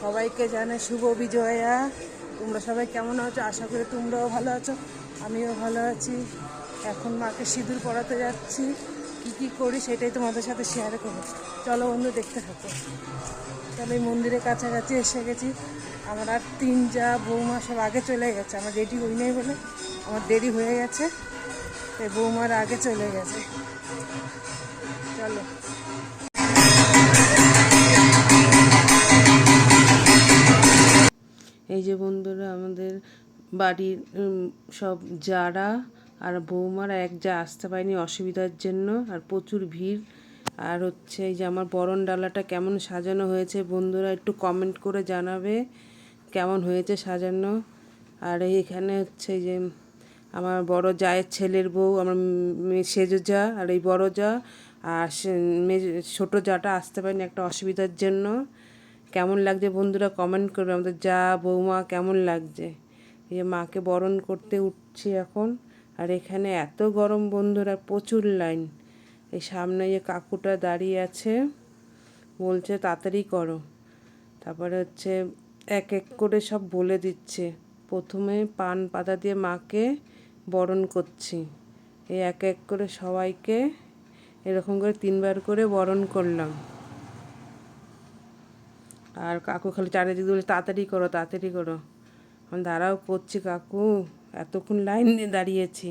সবাইকে জানাই শুভ বিজয়া। তোমরা সবাই কেমন আছো? আশা করি তোমরাও ভালো আছো। আমিও ভালো আছি। এখন মাকে সিঁদুর পরাতে যাচ্ছি। কি কি করি সেটাই তোমাদের সাথে শেয়ার করব। চলো বন্ধু, দেখতে থাকো। চলো এই মন্দিরের কাছাকাছি এসে গেছি। আমার আর তিন যা বৌমা সব আগে চলে গেছে। আমার রেডি হই নাই বলে আমার দেরি হয়ে গেছে। তাই বৌমার আগে চলে গেছে। চলো। এই যে বন্ধুরা আমাদের বাড়ির সব যারা আর বৌমারা এক যা আসতে পারেনি অসুবিধার জন্য আর প্রচুর ভিড়। আর হচ্ছে এই যে আমার বরণ ডালাটা কেমন সাজানো হয়েছে বন্ধুরা একটু কমেন্ট করে জানাবে কেমন হয়েছে সাজানো। আর এইখানে হচ্ছে যে আমার বড় জায়ের ছেলের বউ, আমার সেজো যা আর এই বড় যা। আর ছোট যাটা আসতে পারেনি একটা অসুবিধার জন্য। কেমন লাগছে বন্ধুরা? কমেন্ট করবে। আমাদের যা বৌমা কেমন লাগছে? এই যে মাকে বরণ করতে উঠছি এখন। আর এখানে এত গরম বন্ধুরা, প্রচুর লাইন এই সামনে যে কাকুটা দাঁড়িয়ে আছে, বলছে, তাড়াতাড়ি করো। তারপরে হচ্ছে এক এক করে সব বলে দিচ্ছে। প্রথমে পান পাতা দিয়ে মাকে বরণ করছি। এই এক এক করে সবাইকে এরকম করে তিনবার করে বরণ করলাম। আর কাকু খালি চারিদিকে বলে, তাড়াতাড়ি করো তাড়াতাড়ি করো। আমি দাঁড়াও করছি কাকু, এতক্ষণ লাইন দিয়ে দাঁড়িয়েছি।